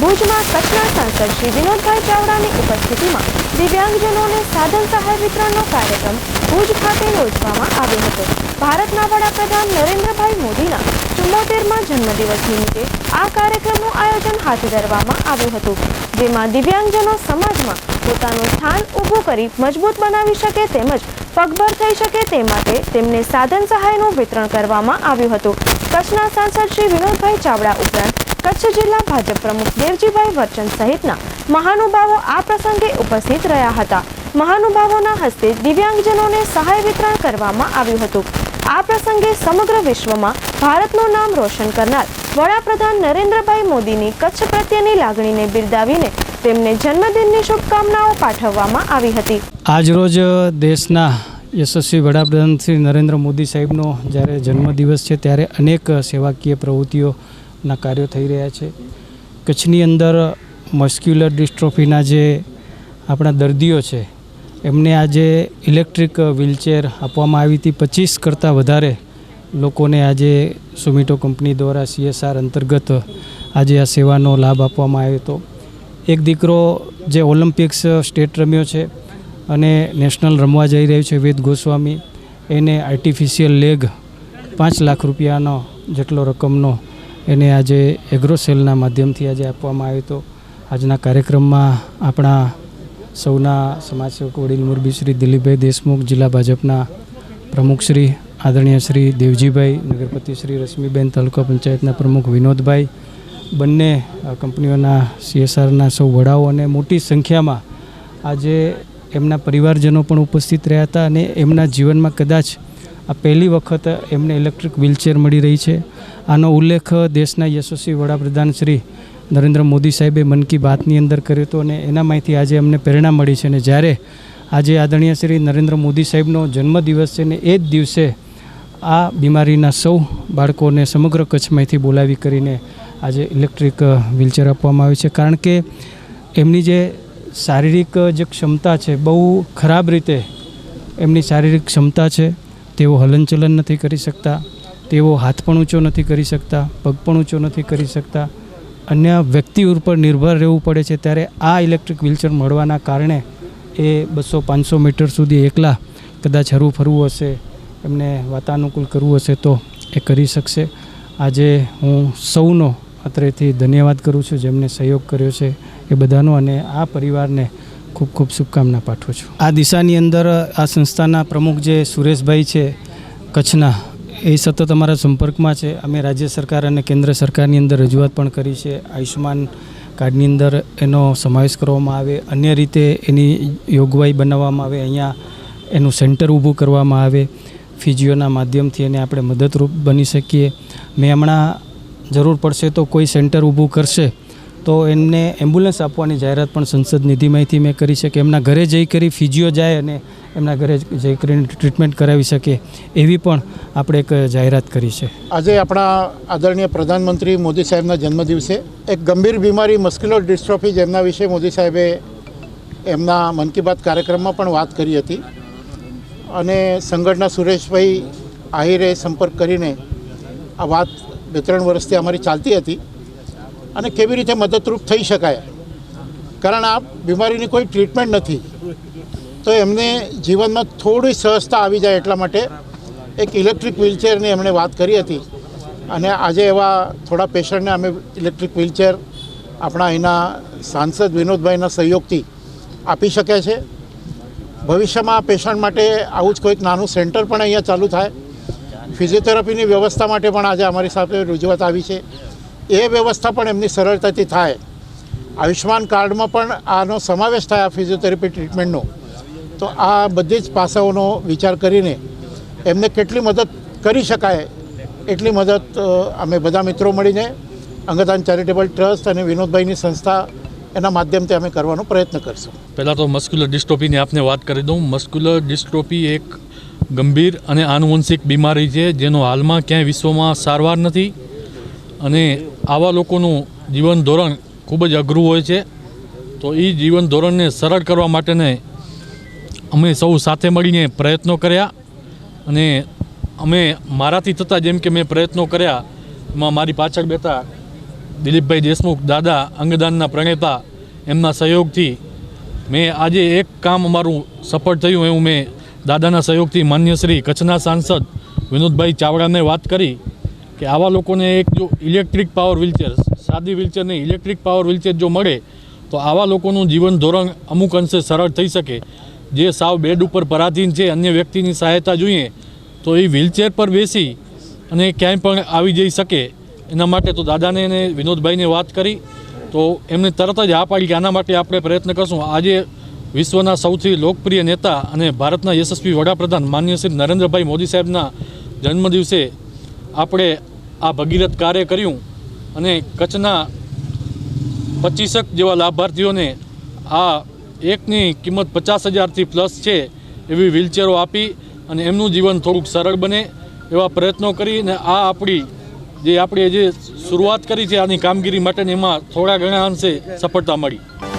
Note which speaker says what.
Speaker 1: ભુજમાં કચ્છના સાંસદ શ્રી વિનોદભાઈ ચાવડાની ઉપસ્થિતિમાં દિવ્યાંગજનોને સાધન સહાય વિતરણનો કાર્યક્રમ ભુજ ખાતે યોજવામાં આવ્યો હતો. ભારતના વડાપ્રધાન નરેન્દ્રભાઈ મોદીના ચુમ્મોતેરમાં જન્મદિવસ નિમિત્તે આ કાર્યક્રમનું આયોજન હાથ ધરવામાં આવ્યું હતું, જેમાં દિવ્યાંગજનો સમાજમાં પોતાનું સ્થાન ઊભું કરી મજબૂત બનાવી શકે તેમજ પગભર થઈ શકે તે માટે તેમને સાધન સહાયનું વિતરણ કરવામાં આવ્યું હતું. કચ્છના સાંસદ શ્રી વિનોદભાઈ ચાવડા ઉપરાંત કચ્છ જિલ્લા ભાજપ પ્રમુખ દેવજીભાઈ વર્ચન સહિતના મહાનુભાવો આ પ્રસંગે ઉપસ્થિત રહ્યા હતા. મહાનુભાવોના હસ્તે દિવ્યાંગજનોને સહાય વિતરણ કરવામાં આવ્યું હતું. આ પ્રસંગે સમગ્ર વિશ્વમાં ભારતનું નામ રોશન કરનાર વડાપ્રધાન નરેન્દ્રભાઈ મોદીની કચ્છ પ્રત્યેની લાગણીને બિરદાવીને તેમને જન્મદિનની શુભકામનાઓ પાઠવવામાં આવી હતી.
Speaker 2: આજરોજ દેશના યશસ્વી વડાપ્રધાન શ્રી નરેન્દ્ર મોદી સાહેબનો જ્યારે જન્મદિવસ છે, ત્યારે અનેક સેવાકીય પ્રવૃત્તિઓના કાર્યો થઈ રહ્યા છે. કચ્છની અંદર મસ્ક્યુલર ડિસ્ટ્રોફીના જે આપણા દર્દીઓ છે, એમને આજે ઇલેક્ટ્રિક વ્હીલચેર આપવામાં આવી હતી પચીસ કરતાં વધારે લોકોને આજે સુમિટો કંપની દ્વારા સીએસઆર અંતર્ગત આજે આ સેવાનો લાભ આપવામાં આવ્યો હતો. એક દીકરો જે ઓલિમ્પિક્સ સ્ટેટ રમ્યો છે અને નેશનલ રમવા જઈ રહ્યું છે વેદ ગોસ્વામી, એને આર્ટિફિશિયલ લેગ પાંચ લાખ રૂપિયાનો જેટલો રકમનો એને આજે એગ્રોસેલના માધ્યમથી આજે આપવામાં આવ્યો હતો આજના કાર્યક્રમમાં આપણા સૌના સમાજસેવક વડીલ મુરબી શ્રી દિલીપભાઈ દેશમુખ, જિલ્લા ભાજપના પ્રમુખ શ્રી આદરણીય શ્રી દેવજીભાઈ, નગરપતિ શ્રી રશ્મિબેન, તાલુકા પંચાયતના પ્રમુખ વિનોદભાઈ, બંને કંપનીઓના સીએસઆરના સૌ વડાઓ અને મોટી સંખ્યામાં આજે એમના પરિવારજનો પણ ઉપસ્થિત રહ્યા હતા અને એમના જીવનમાં કદાચ આ પહેલી વખત એમને ઇલેક્ટ્રિક વ્હીલચેર મળી રહી છે. આનો ઉલ્લેખ દેશના યશસ્વી વડાપ્રધાન શ્રી નરેન્દ્ર મોદી સાહેબે મન કી બાતની અંદર કર્યો હતો અને એનામાંથી આજે અમને પ્રેરણા મળી છે અને જ્યારે આજે આદરણીય શ્રી નરેન્દ્ર મોદી સાહેબનો જન્મદિવસ છે ને એ જ દિવસે આ બીમારીના સૌ બાળકોને સમગ્ર કચ્છમાંથી બોલાવી કરીને આજે ઇલેક્ટ્રિક વ્હીલચેર આપવામાં આવ્યું છે. કારણ કે એમની જે શારીરિક જે ક્ષમતા છે, બહુ ખરાબ રીતે એમની શારીરિક ક્ષમતા છે, તેઓ હલનચલન નથી કરી શકતા. તેઓ હાથ પણ ઊંચો નથી કરી શકતા, પગ પણ ઊંચો નથી કરી શકતા. અન્ય વ્યક્તિ ઉપર નિર્ભર રહેવું પડે છે ત્યારે આ ઇલેક્ટ્રિક વ્હીલચેર મળવાના કારણે એ બસો પાંચસો મીટર સુધી એકલા કદાચ હરવું ફરવું હશે, એમને વાતાનુકૂળ કરવું હશે તો એ કરી શકશે. આજે હું સૌનો અત્રેથી ધન્યવાદ કરું છું જેમને સહયોગ કર્યો છે એ બધાનો અને આ પરિવારને ખૂબ ખૂબ શુભકામના પાઠવું છું. આ દિશાની અંદર આ સંસ્થાના પ્રમુખ જે સુરેશભાઈ છે, કચ્છના એ સતત અમારા સંપર્કમાં છે. અમે રાજ્ય સરકાર અને કેન્દ્ર સરકારની અંદર રજૂઆત પણ કરી છે. આયુષ્માન કાર્ડની અંદર એનો સમાવેશ કરવામાં આવે. અન્ય રીતે એની યોગવાઈ બનાવવામાં આવે. અહીંયા એનું સેન્ટર ઊભું કરવામાં આવે. ફિજીઓના માધ્યમથી એને આપણે મદદરૂપ બની શકીએ. મેં હમણાં જરૂર પડશે તો કોઈ સેન્ટર ઊભું કરશે તો એમને એમ્બ્યુલન્સ આપવાની જાહેરાત પણ સંસદ નિધિમાંથી મેં કરી છે કે એમના ઘરે જઈ કરી ફિજીઓ જાય અને એમના ઘરે જઈ કરીને ટ્રીટમેન્ટ કરાવી શકે એવી પણ આપણે એક જાહેરાત કરી છે.
Speaker 3: આજે આપણા આદરણીય પ્રધાનમંત્રી મોદી સાહેબના જન્મદિવસે એક ગંભીર બીમારી મસ્ક્યુલર ડિસ્ટ્રોફી જેમના વિશે મોદી સાહેબે એમના મન કી બાત કાર્યક્રમમાં પણ વાત કરી હતી. અને સંગઠના સુરેશભાઈ આહિરે સંપર્ક કરીને આ વાત બે ત્રણ વર્ષથી અમારી ચાલતી હતી અને કેવી રીતે મદદરૂપ થઈ શકાય. કારણ આ બીમારીની કોઈ ટ્રીટમેન્ટ નથી. તો એમને જીવનમાં થોડી સહજતા આવી જાય એટલા માટે એક ઇલેક્ટ્રિક વ્હીલચેરની એમણે વાત કરી હતી. અને આજે એવા થોડા પેશન્ટને અમે ઇલેક્ટ્રિક વ્હીલચેર આપણા અહીંના સાંસદ વિનોદભાઈના સહયોગથી આપી શક્યા છે. ભવિષ્યમાં પેશન્ટ માટે આવું જ કોઈક નાનું સેન્ટર પણ અહીંયા ચાલુ થાય. ફિઝિયોથેરાપીની વ્યવસ્થા માટે પણ આજે અમારી સાથે રજૂઆત આવી છે. એ વ્યવસ્થા પણ એમની સરળતાથી થાય. આયુષ્યમાન કાર્ડમાં પણ આનો સમાવેશ થાય આ ફિઝિયોથેરાપી ટ્રીટમેન્ટનો. તો આ બધી જ પાસાઓનો વિચાર કરીને એમને કેટલી મદદ કરી શકાય એટલી મદદ અમે બધા મિત્રો મળીને અંગદાન ચેરિટેબલ ટ્રસ્ટ અને વિનોદભાઈની સંસ્થા એના માધ્યમથી અમે કરવાનો પ્રયત્ન કરશું.
Speaker 4: પહેલાં તો મસ્ક્યુલર ડિસ્ટ્રોફીની આપને વાત કરી દઉં. મસ્ક્યુલર ડિસ્ટ્રોફી એક ગંભીર અને આનુવંશિક બીમારી છે જેનો હાલમાં ક્યાંય વિશ્વમાં સારવાર નથી અને આવા લોકોનું જીવન ધોરણ ખૂબ જ અઘરું હોય છે. તો એ જીવન ધોરણને સરળ કરવા માટેને અમે સૌ સાથે મળીને પ્રયત્નો કર્યા અને અમે મારાથી થતાં જેમ કે મેં પ્રયત્નો કર્યા, એમાં મારી પાછળ બેઠા દિલીપભાઈ દેશમુખ, દાદા, અંગદાનના પ્રણેતા, એમના સહયોગથી મેં આજે એક કામ અમારું સફળ થયું એવું મેં દાદાના સહયોગથી માન્ય શ્રી કચ્છના સાંસદ વિનોદભાઈ ચાવડાને વાત કરી કે આવા લોકોને એક જો ઇલેક્ટ્રિક પાવર વ્હીલચેર, સાદી વ્હીલચેર નહીં, ઇલેક્ટ્રિક પાવર વ્હીલચેર જો મળે તો આવા લોકોનું જીવન ધોરણ અમુક અંશે સરળ થઈ શકે. જે સાવ બેડ ઉપર પરાધીન છે, અન્ય વ્યક્તિની સહાયતા જોઈએ, તો એ વ્હીલચેર પર બેસી અને ક્યાંય પણ આવી જઈ શકે. એના માટે તો દાદાને અને વિનોદભાઈને વાત કરી. તો એમને તરત જ આ પાડી કે આના માટે આપણે પ્રયત્ન કરશું. આજે વિશ્વના સૌથી લોકપ્રિય નેતા અને ભારતના યશસ્વી વડાપ્રધાન માન્ય શ્રી નરેન્દ્રભાઈ મોદી સાહેબના જન્મદિવસે આપણે આ ભગીરથ કાર્ય કર્યું અને કચ્છના પચીસક જેવા લાભાર્થીઓને આ એકની કિંમત પચાસ હજારથી પ્લસ છે એવી વ્હીલચેરો આપી અને એમનું જીવન થોડુંક સરળ બને એવા પ્રયત્નો કરીને આ આપણી જે આપણે જે શરૂઆત કરી છે આની કામગીરી માટેની એમાં થોડા ઘણા અંશે સફળતા મળી.